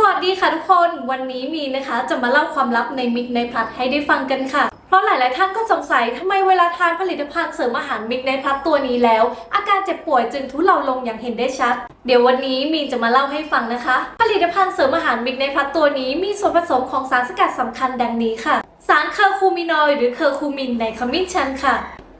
สวัสดีค่ะทุกคนวันนี้มีนะคะจะมาเล่าความลับในมิกในพลัดให้ได้ฟังกันค่ะ เพราะหลาย ๆ ท่านก็สงสัยทำไมเวลาทานผลิตภัณฑ์เสริมอาหารมิกในพลัดตัวนี้แล้ว อาการเจ็บป่วยจึงทุเลาลงอย่างเห็นได้ชัด เดี๋ยววันนี้มีนจะมาเล่าให้ฟังนะคะ ผลิตภัณฑ์เสริมอาหารมิกในพลัดตัวนี้มีส่วนผสมของสารสกัดสำคัญดังนี้ค่ะ สารเคอร์คูมินอยหรือเคอร์คูมินในขมิ้นชันค่ะ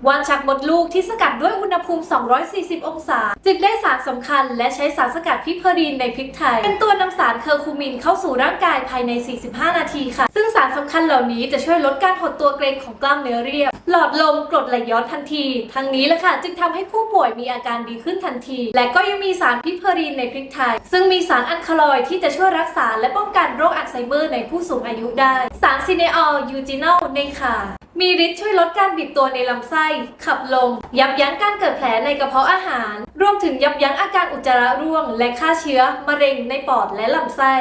วานชักมดลูกที่สกัดด้วยอุณหภูมิ 240 องศา จึงได้สารสำคัญและใช้สารสกัดพิเพอรีนในพริกไทย เป็นตัวนำสารเคอร์คูมินเข้าสู่ร่างกายภายใน 45 นาทีค่ะารสำคัญเหล่านี้จะช่วยลดการหดตัวเกร็งของกล้ามเนื้อเรียบ หลอดลมกรดไหลย้อนทันที ทั้งนี้แหละค่ะ จึงทำให้ผู้ป่วยมีอาการดีขึ้นทันที และก็ยังมีสารพิเพอรีนในพริกไทย ซึ่งมีสารอัลคาลอยที่จะช่วยรักษาและป้องกันโรคอัลไซเมอร์ในผู้สูงอายุได้ สารซินเนอลยูจินอลในข่ามีฤทธิ์ช่วยลดการบีบตัวในลำไส้ ขับลม ยับยั้งการเกิดแผลในกระเพาะอาหาร รวมถึงยับยั้งอาการอุจจาระร่วง และฆ่าเชื้อ มะเร็งในปอดและลำไส้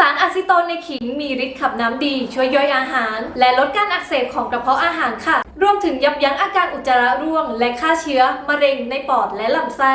สารอะซิโตนในขิงมีฤทธิ์ขับน้ำดีช่วยย่อยอาหาร และลดการอักเสบของกระเพาะอาหารค่ะ รวมถึงยับยั้งอาการอุจจาระร่วง และฆ่าเชื้อ มะเร็งในปอดและลำไส้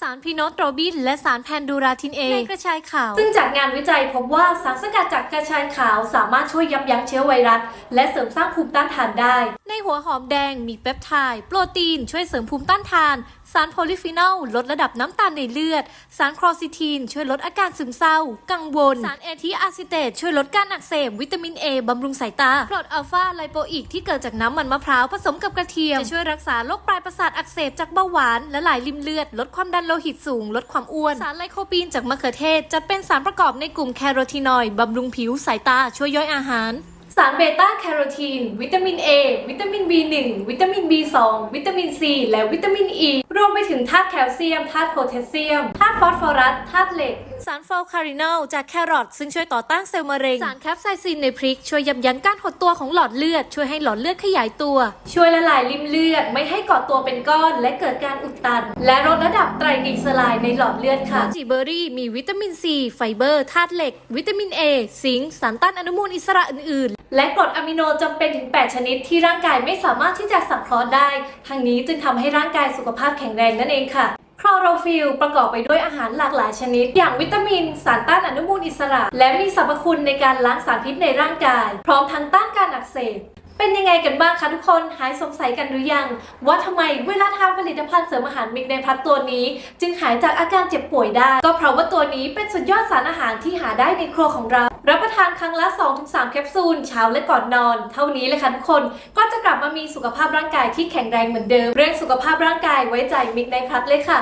สารพีโนโตรบิน และสารแพนดูราทินเอในกระชายขาว ซึ่งจากงานวิจัยพบว่าสารสกัดจากกระชายขาว สามารถช่วยยับยั้งเชื้อไวรัส และเสริมสร้างภูมิต้านทานได้ ในหัวหอมแดงมีเปปไทด์โปรตีน ช่วยเสริมภูมิต้านทาน สารโพลิฟีนอล ลดระดับน้ำตาลในเลือด สารครอซิทีน ช่วยลดอาการซึมเศร้า กังวล สารเอทิอะซิเตตช่วยลดการอักเสบวิตามินเอบำรุงสายตากรดอัลฟาไลโปอิกที่เกิดจากน้ำมันมะพร้าวผสมกับกระเทียม จะช่วยรักษาโรคปลายประสาทอักเสบจากเบาหวาน และหลายริมเลือด ลดความดันโลหิตสูง ลดความอ้วน สารไลโคปีนจากมะเขือเทศจัดเป็นสารประกอบในกลุ่มแคโรทีนอยด์บำรุงผิวสายตาช่วยย่อยอาหารารเบต้าแคโรทีน วิตามิน A วิตามิน B1 วิตามิน B2 วิตามิน C และวิตามิน E รวมไปถึงธาตุแคลเซียมธาตุโพแทสเซียมธาตุฟอสฟอรัสธาตุเหล็ก สารฟอลคารินอลจากแครอทซึ่งช่วยต่อต้านเซลล์มะเร็ง สารแคปไซซินในพริก ช่วยยับยั้งการหดตัวของหลอดเลือด ช่วยให้หลอดเลือดขยายตัว ช่วยละลายริ่มเลือด ไม่ให้ก่อตัวเป็นก้อน และเกิดการอุดตัน และลดระดับไตรกลีเซอไรด์ในหลอดเลือดค่ะจิเบอรี่มีวิตามินซีไฟเบอร์ธาตุเหล็ก วิตามิน A ซิงค์สารต้านอนุมูลอิสระอื่นๆและกรดอะมิโนจำเป็นถึง 8 ชนิดที่ร่างกายไม่สามารถที่จะสังเคราะห์ได้ ทั้งนี้จึงทำให้ร่างกายสุขภาพแข็งแรงนั่นเองค่ะคลอโรฟิลประกอบไปด้วยอาหารหลากหลายชนิด อย่างวิตามิน สารต้านอนุมูลอิสระ และมีสรรพคุณในการล้างสารพิษในร่างกาย พร้อมทั้งต้านการอักเสบเป็นยังไงกันบ้างคะทุกคนหายสงสัยกันหรือยัง ว่าทำไมเวลาทานผลิตภัณฑ์เสริมอาหารมิกในพลัดตัวนี้ จึงหายจากอาการเจ็บป่วยได้ ก็เพราะว่าตัวนี้เป็นสุดยอดสารอาหารที่หาได้ในครัวของเรา รับประทานครั้งละ 2-3 แคปซูล เช้าและก่อนนอน เท่านี้เลยค่ะทุกคน ก็จะกลับมามีสุขภาพร่างกายที่แข็งแรงเหมือนเดิม เรื่องสุขภาพร่างกายไว้ใจมิกในพัดเลยค่ะ